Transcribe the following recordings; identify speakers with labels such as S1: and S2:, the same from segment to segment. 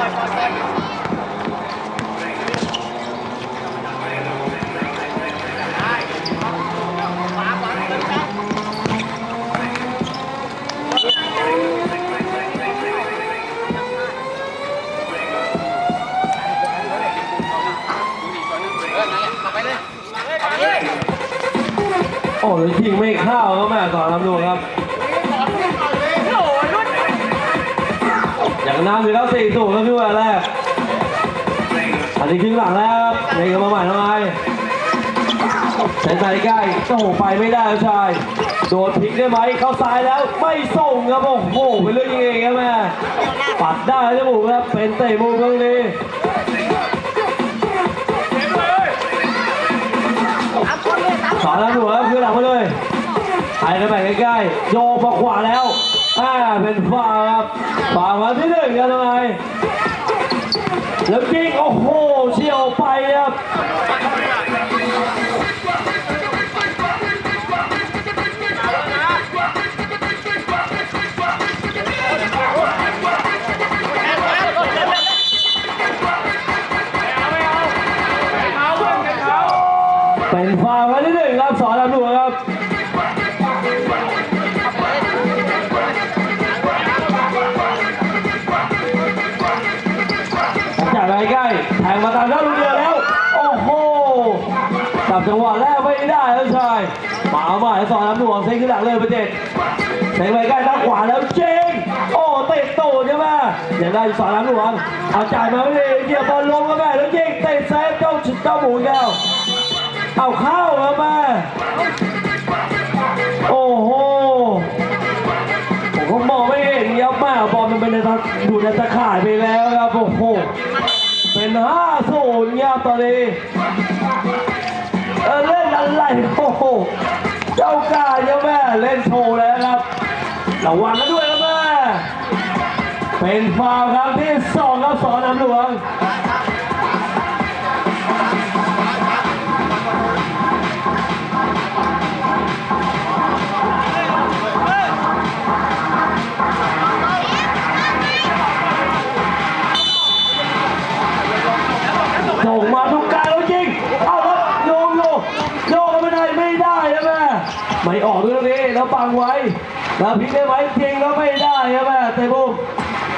S1: Moin, moin, moin. ใส่ใกล้โอ้โหไปไม่ได้ครับชาย โดดพลิกได้ไหมเข้าซ้ายแล้วไม่ส่งครับโอ้โหเป็นเรื่องยังไงครับแม่ปัดได้แล้วบุกครับเป็นเตะมุมตรงนี้สอนแล้วหนูครับคือหลังมาเลยไอ้กันไปใกล้ๆโยมาขวาแล้วอ่าเป็นฝาครับฝามาที่หนึ่งครับทำไมแล้วยิงโอ้โหเฉียวไปครับ เลยประเด็นเซ็งไปใกล้ด้านขวาแล้วเจงโอ้เตะโตใช่ไหมเดี๋ยวได้สอนลำดวงเอาจ่ายมาไม่ดีเกี่ยวบอลลงก็แม่แล้วยิงเตะแซฟเจ้าเจ้าหมูแก้วเอาเข้ามา ระวังกันด้วยครับแม่เป็นฟาวครั้งที่สองครับสอนน้ำหลวงส่งมาทุกการแล้วยิง เอาครับโยงโยกโยกกันไม่ได้ไม่ได้นะแม่ไม่ออกด้วยตรงนี้แล้วปังไว้ แล้วพลิกได้ไหมจริงแล้วไม่ได้นะแม่เตะบุ้ม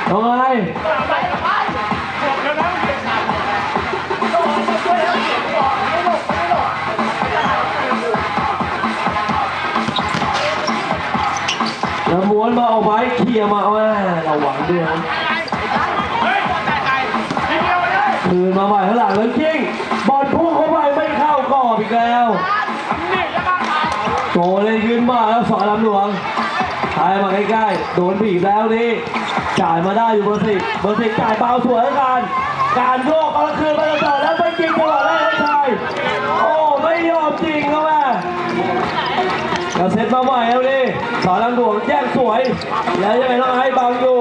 S1: ทำไงแล้วม้วนมาเอาไว้เคลียร์มาเอาแม่ระวังด้วยครับคืนมาใหม่ข้างหลังแล้วยิงบอลพุ่งเข้าไปไม่เข้ากรอบอีกแล้วโกเลยยืนมาแล้วสอนลำหลวง ทายมาใกล้ๆ โดนบีบแล้วนี่ จ่ายมาได้อยู่เบอร์สิบเบอร์สิบจ่ายเบาสวยแล้วกันการโยกเอาคืนมาต่อแล้วไม่จริงจังหวะแรกชายโอ้ ไม่ยอมจริงครับแม่กระเซ็ตมาใหม่แล้วนี่สอนลำหลวงแย่งสวย แล้วยังไงต้องให้บังอยู่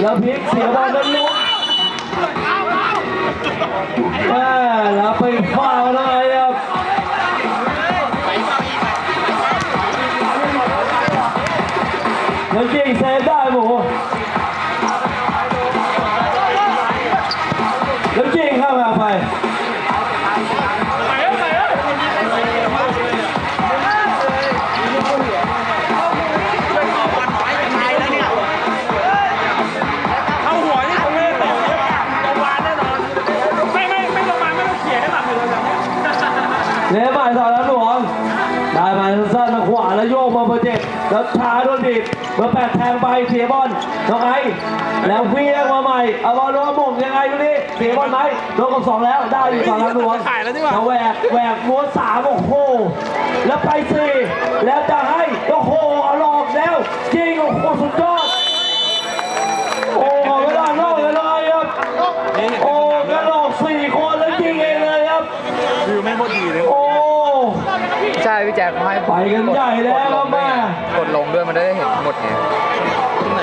S1: แล้วพลิกเสียบอลนั้นลุกแม่แล้วไปฟาวแล้วไงครับ แล้วช้าโดนบีบเบอร์แปดแทงไปเสียบอลน้องไอ้แล้วเวียงมาใหม่เอาบอลลงมาหม่งยังไงดูนี่เสียบอลไหมลงกับสองแล้วได้อยู่สองแล้วหลวง
S2: ถ่ายแล้วดีกว่า
S1: แหวกแหวกม้วนสามโอ้โหแล้วไปสี่แล้วจะให้โอ้โหเอาหลอกแล้วยิงโอ้โหสุดยอดโอ้เวลานอกเลยเลยครับโอ้กระหลอกสี่คนแล้วยิงเองเลยครับ
S2: วิวแม่งโคตรดีเลย
S1: โอ้
S3: ใช่พี่แจ็คเขาให้
S1: ไปกันใหญ่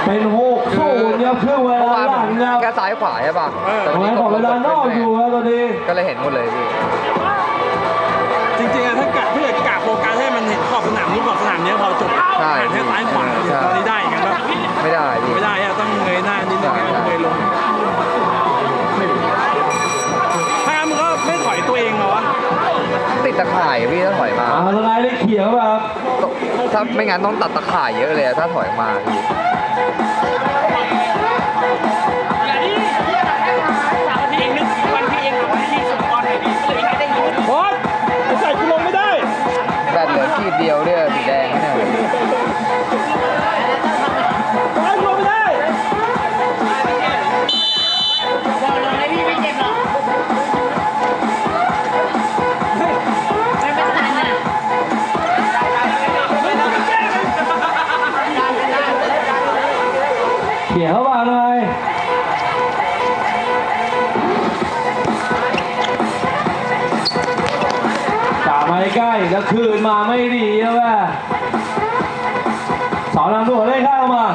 S3: เป็
S1: นหกศูนย์ครับครึ่งเว
S3: เมื่อาน
S1: ลาวหลังครับ
S3: แค่ซ้ายขวาใช่ป่ะแต่
S1: ทำไม
S3: นี้
S1: ขอเวลานอกอยู่ครับตอนนี้
S3: ก็เลยเห็นหมดเลยพี่
S2: จริงๆอะถ้ากะถ้าเกิดกะโฟกัสให้มันเห็นขอบสนามนี้ขอบสนามเนี้ยพอจบ
S3: ใช่
S2: แค่ซ้ายขวา
S3: ใช่
S2: ตอนนี้ได้อย่างนั้นแบบ
S3: ไม่ได้พี่
S2: ไม่ได้อะต้องเงยหน้านิดนึง
S3: ใช่
S2: เงยลงถ้างั้นมึงก็ไม่ถอยตัวเองเหรอวะ
S3: ติดตะข่ายอะพี่ถ้าถอยมา
S1: อ่าทนายได้เขียวครับ
S3: ถ้าไม่งั้นต้องตัดตะข่ายเยอะเลยอะถ้าถอยมาพี่
S2: สี
S3: ย
S4: เข้ามาหน่อยจ่ามาใกล้แล้วคืนมาไม่ดีแล้วแม่สอนนำตัวเลยข้ามา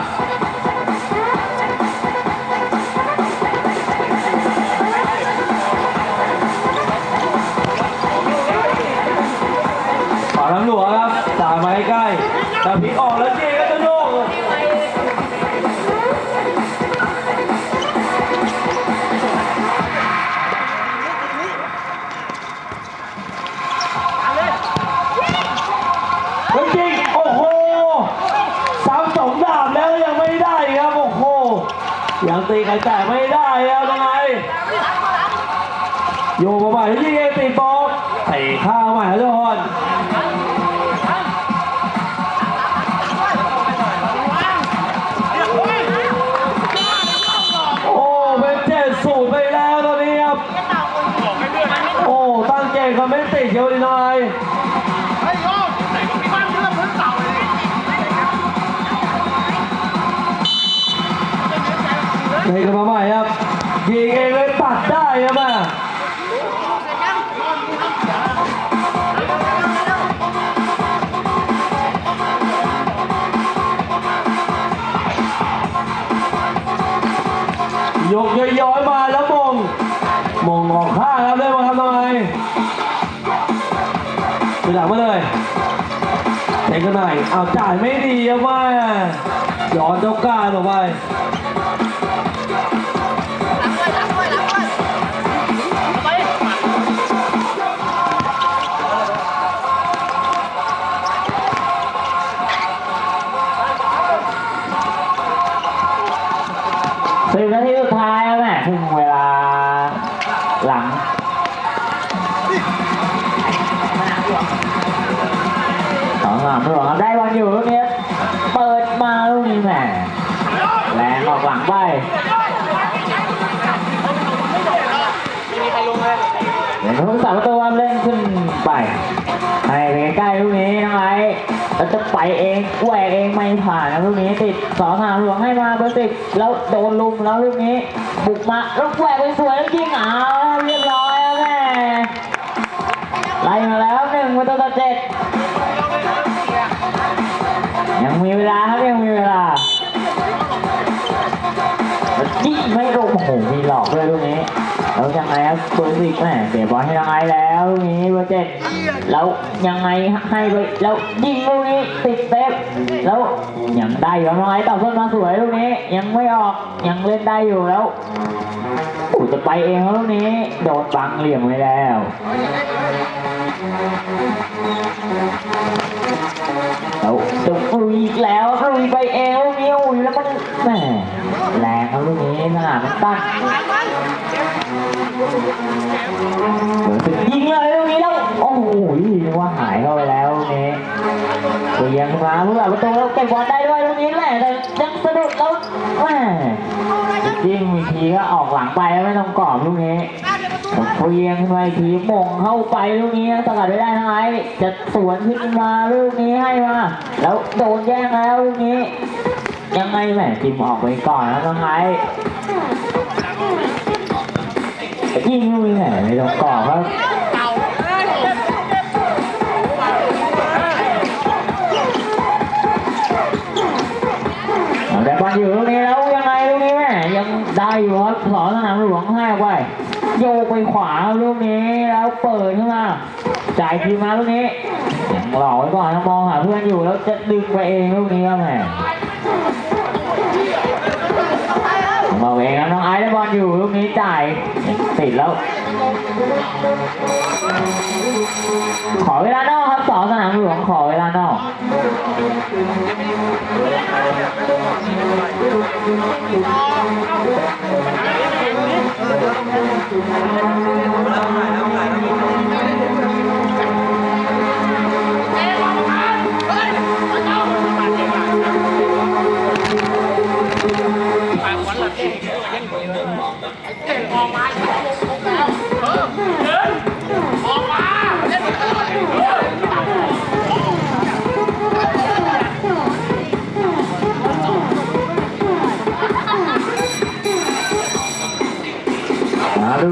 S4: ข้าวใหม่แล้วทุกคนโอ้เป็นเจ็ดสูตรไปแล้วตอนนี้ครับ โอ้ตั้งเกมเขาไม่ติดเยอะดีหน่อยเฮ้ยกันมาใหม่ครับยิงเองเลยปัดได้ครับแม่ ยกย้อยมาแล้วมงมงออกข้างครับได้มาทำทำไมไปหลังมาเลยเทกันหน่อยเอาจ่ายไม่ดีอะว่าย้อนเจ้าก้ารออกไป ทุกสามเล่นขึ้นไปไปใกล้ๆลูกนี้น้องไอ้แล้วจะไปเองแหวกเองไม่ผ่านนะลูกนี้ติดสองสามหลวงให้มาเบอร์สิบแล้วโดนลุมแล้วลูกนี้บุกมาแล้วแหวกไปสวยแล้วยิงเอาเรียบร้อยแล้วแม่ไล่มาแล้วหนึ่งประตูต่อเจ็ดยังมีเวลาครับยังมีเวลาแล้วยิงไม่ลงโอ้โห แล้วครับเบอร์สิบแม่เสียบอลให้ยังไงแล้วนี้เบอร์เจ็ดแล้วยังไงให้ไปแล้วยิงลูกนี้ติดเซฟแล้วยังได้อยู่ยังไงต่อส้นมาสวยลูกนี้ ยังไม่ออกยังเล่นได้อยู่แล้วอ้จะไปเองแล้วลูกนี้โดนบังเหลี่ยมไว้แล้วแล้วจะลุยอีกแล้วลุยไปเอวมีอุ้ยแล้วมันแหมแรงครับลูกนี้สนามันตั้ง ยิงเลยลูกนี้แล้วโอ้โหนึกว่าหายเข้าไปแล้วลูกนี้เสียงมาเพื่อประตูแล้วเก็บบอลได้ด้วยลูกนี้แหละแต่ยังสะดุดแล้วแหมยิงอีทีก็ออกหลังไปแล้วไม่ต้องกรอบลูกนี้เพียงขึ้นมาอีกทีมงเข้าไปลูกนี้สกัดไม่ได้นะไอ้จะสวนขึ้นมาลูกนี้ให้มาแล้วโดนแย่งแล้วลูกนี้ ยังไงแหมทีมออกไปก่อนแล้วน้องไอ้ ยิงลูกนี้แหมไม่ต้องก่อครับแต่บอลอยู่ลูกนี้แล้วยังไงลูกนี้แหมยังได้อยู่ครับสอนสนามหลวงให้ออกไปโยกไปขวาลูกนี้แล้วเปิดขึ้นมาจ่ายคืนมาลูกนี้หลอกไว้ก่อนนะมองหาเพื่อนอยู่แล้วจะดึงไปเองลูกนี้ครับแหม มาเองครับน้องไอซ์ได้บอลอยู่ลูกนี้จ่ายติดแล้ว ขอเวลานอกครับสองสนามหลวงขอเวลานอก
S5: เดู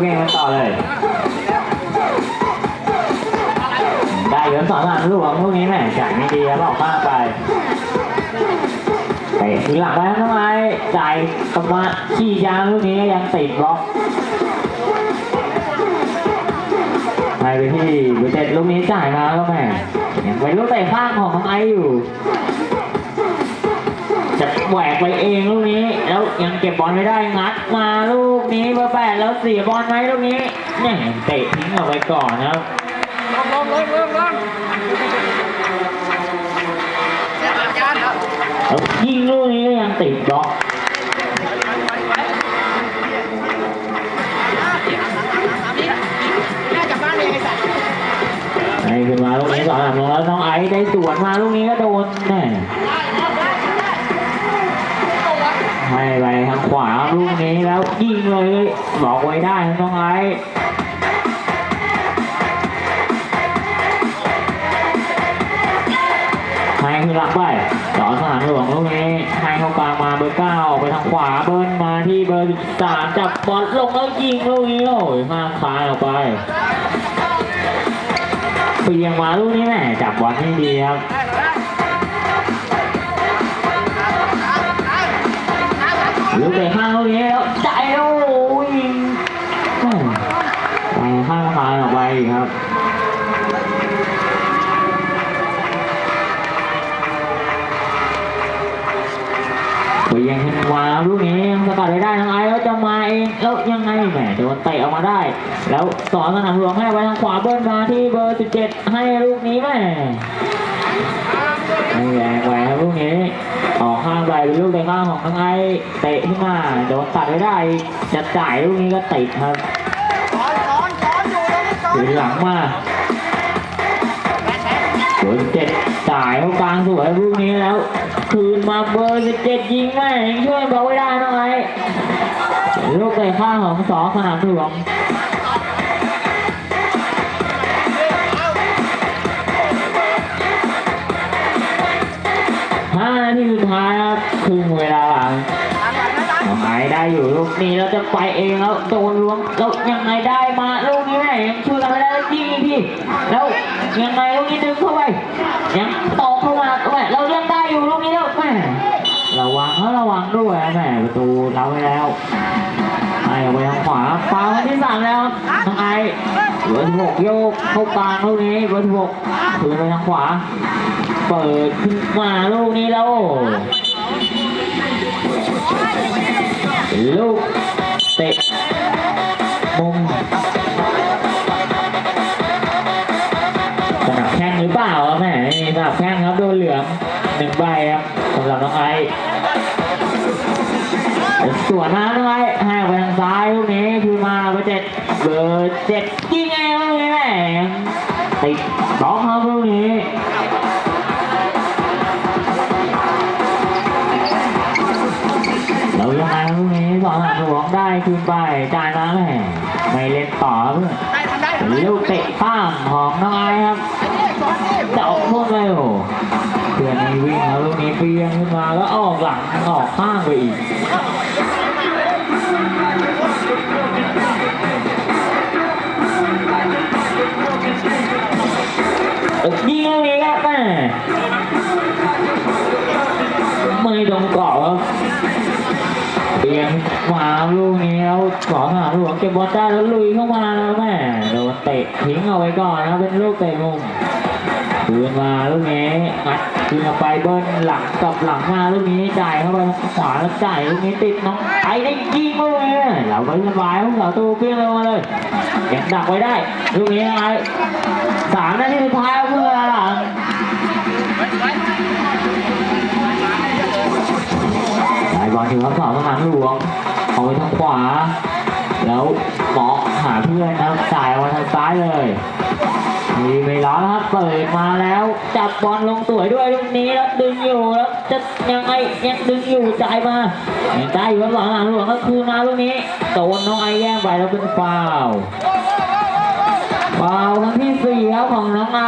S4: เกมกันต่อเลย ได้เหรียญสองหลังหลวงพวกนี้แม่จ่าไม่ดีแล้วบอกป้าไป เตะทีหลังแล้วทำไมจ่ายกลับมาขี้ยางลูกนี้ยังติดบล็อกไปไปที่บุเจ็ดลูกนี้จ่ายมาก็แม่ยังเป็นลูกเตะข้างของน้องไออยู่ จะแหวกไปเองลูกนี้ แล้วยังเก็บบอลไม่ได้งัดมาลูกนี้เบอร์แปดแล้วเสียบอลไหมลูกนี้เนี่ยเตะทิ้งออกไปก่อนนะครับ
S2: ลงลงลงลง
S4: ยิงลูกนี้ก็ยังติดบล็อกไอ้ขึ้นมาลูกนี้สองหลังลงแล้วน้องไอซ์ได้สวนมาลูกนี้ก็โดนแน่ให้ไปทางขวาลูกนี้แล้วยิงเลยบอกไว้ได้น้องไอซ์ให้ขึ้นหลักไป หลวงลูกนี้ให้เข้ากลางมาเบอร์เก้าออกไปทางขวาเบิ้ลมาที่เบอร์สามจับบอลลงแล้วยิงลูกนี้โอ้ยห้ามคายออกไปเปลี่ยงมาลูกนี้แม่จับบอลให้ดีครับลูกเตะข้างลูกนี้แล้วใจโอ้ยแม่ไปข้างมาออกไปอีกครับ เปลี่ยงขึ้นมาลูกนี้ยังสกัดไม่ได้น้องไอ้แล้วจะมาเองแล้วยังไงแหมโดนเตะออกมาได้ แล้วสอนสนามหลวงให้ไปทางขวาเบิ้ลมาที่เบอร์ 17 ให้ลูกนี้แม่ไม่แรงไปครับลูกนี้ออกข้างไปเป็นลูกเตะข้างของน้องไอ้เตะขึ้นมาโดนตัดไม่ได้จะจ่ายลูกนี้ก็ติดครับถือหลังมา เบอร์17จ่ายเข้ากลางสวยลูกนี้แล้ว คืนมาเบอร์17ยิงแม่ยังช่วยบอกไม่ได้น้องไอ้ลูกเตะข้างของสองสนามหลวงห้านาทีสุดท้ายครับครึ่งเวลาหลังน้องได้อยู่ลูกนี้เราจะไปเองแล้วโดนล้วงแล้วยังไงได้มาลูกนี้แม่งช่วยกันไม่ได้ แล้วยิงอีกทีแล้วยังไงลูกนี้ดึงเข้าไปยังตอกเข้ามาแม่เราเลี้ยงได้อยู่ลูกนี้แล้วแม่ระวังเขาระวังด้วยแม่ประตูเราไว้แล้วไอ้ไปทางขวาฟาวที่สามแล้วน้องไอเบอร์หกโยกเข้ากลางลูกนี้เบอร์หกคืนไปทางขวา เปิดขึ้นมาลูกนี้แล้วลูกเตะ ไม่เล่นต่อเพื่อนลูกเตะข้ามของน้องไอซ์ครับจะออกพุ่งไปโอ้เพื่อนนี่วิ่งแล้วลูกนี้เปียงขึ้นมาแล้วออกหลังออกข้างไปอีก ปลี่ยนมาลูกนี้แล้วขอสนามหลวงเก็บบอลได้แล้วลุยเข้ามาแล้วแม่โดนเตะทิ้งเอาไว้ก่อนนะเป็นลูกเตะมุมคืนมาลูกนี้อัดคืนไปเบิ้ลหลังกับหลังมาลูกนี้จ่ายเข้าไปขวาแล้วจ่ายลูกนี้ติดน้องไอ้ได้ยิงลูกนี้เราไปสบายพวกเราตู้เปี้ยงลงมาเลยยังดักไว้ได้ลูกนี้ไอ้สามนาทีสุดท้ายเพื่อหลัง ถึงคำสองสนามหลวงเอาไปทางขวา แล้วหมอกหาเพื่อนนะจ่ายออกมาทางซ้ายเลย มีไม่ร้อนะครับเปิดมาแล้ว จับบอลลงสวยด้วยลูกนี้แล้วดึงอยู่แล้วจะยังไงยังดึงอยู่จ่ายมายังได้อยู่ครับหลังนามหลวงก็คือมาลูกนี้โดนน้องไอแย่งไปแล้วเป็นฟาวล์ฟาวล์ครั้งที่สี่ครับของน้องไอ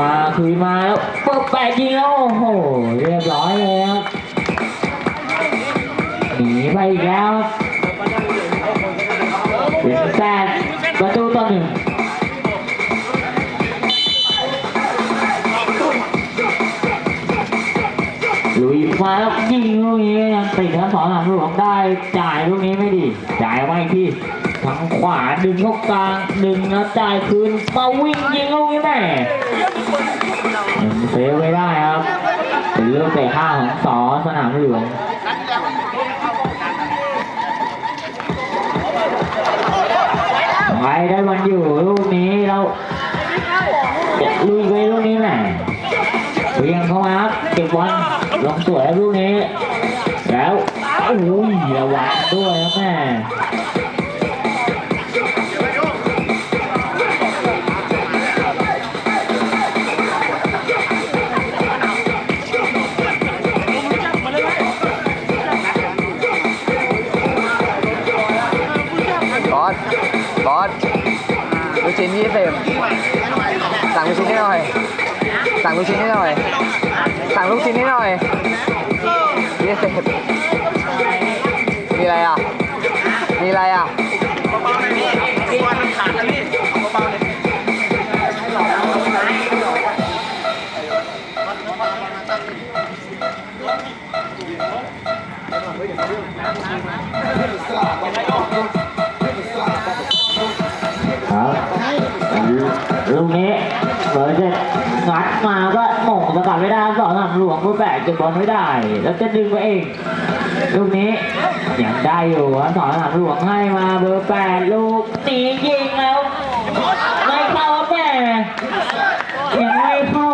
S4: มาคืนมาแล้วเปิดแปดยิงแล้วโอ้โหเรียบร้อยเลยครับหนีไปอีกแล้วเป็นแปดประตูต่อหนึ่งลุยมาแล้วยิงลูกนี้ยังติดทั้งสองหลังหลวงได้จ่ายลูกนี้ไม่ดี จ่ายมาอีกที ทางขวาดึงเข้ากลางดึงแล้วจ่ายคืนมาวิ่งยิงลูกนี้แม่เซฟไว้ได้ครับเป็นลูกเตะข้าของสอสนามหลวงไว้ได้วันอยู่ลูกนี้เราลุยไปลูกนี้แหละเวียงเข้ามาครับเก็บบอลลงสวยลูกนี้ แล้วโอ้ย
S3: ชิ้นยี่สิบสั่งลูกชิ้นให้หน่อย สั่งลูกชิ้นให้หน่อย สั่งลูกชิ้นให้หน่อยยี่สิบมีอะไรอะ มีอะไรอะ
S4: ครับ แบกจะบอลไม่ได้ แล้วจะดึงไปเองลูกนี้ยังได้อยู่ครับสองหลังหลวงให้มาเบอร์แปดลูกตียิงแล้วไม่เข้าแม่ยังไม่เข้า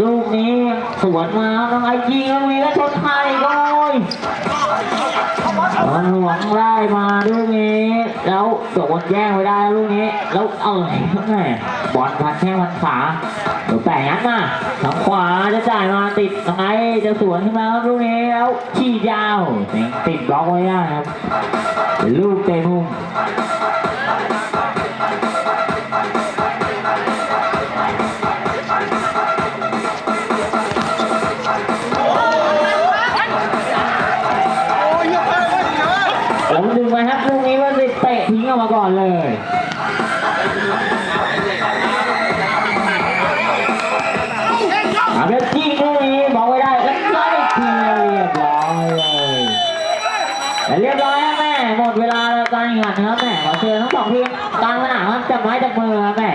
S4: ลูกนี้สวนมาน้องไอยิงลูกนี้แล้วชนไทยก็ยมันหลวงได้มาลูกนี้ แล้วโดนแย่งไปได้ลูกนี้ แล้วเอาไหนครับแม่บอลพันแข้งพันขาเดี๋ยวแปะยัดมาทางขวาจะจ่ายมาติดน้องไอจะสวนขึ้นมาครับลูกนี้แล้วชี้ยาวติดบล็อกไว้ได้ครับลูกเตะมุม นะครับแม่ขอเชิญทั้งสองทีมกลางสนามครับจับไม้จับมือครับแม่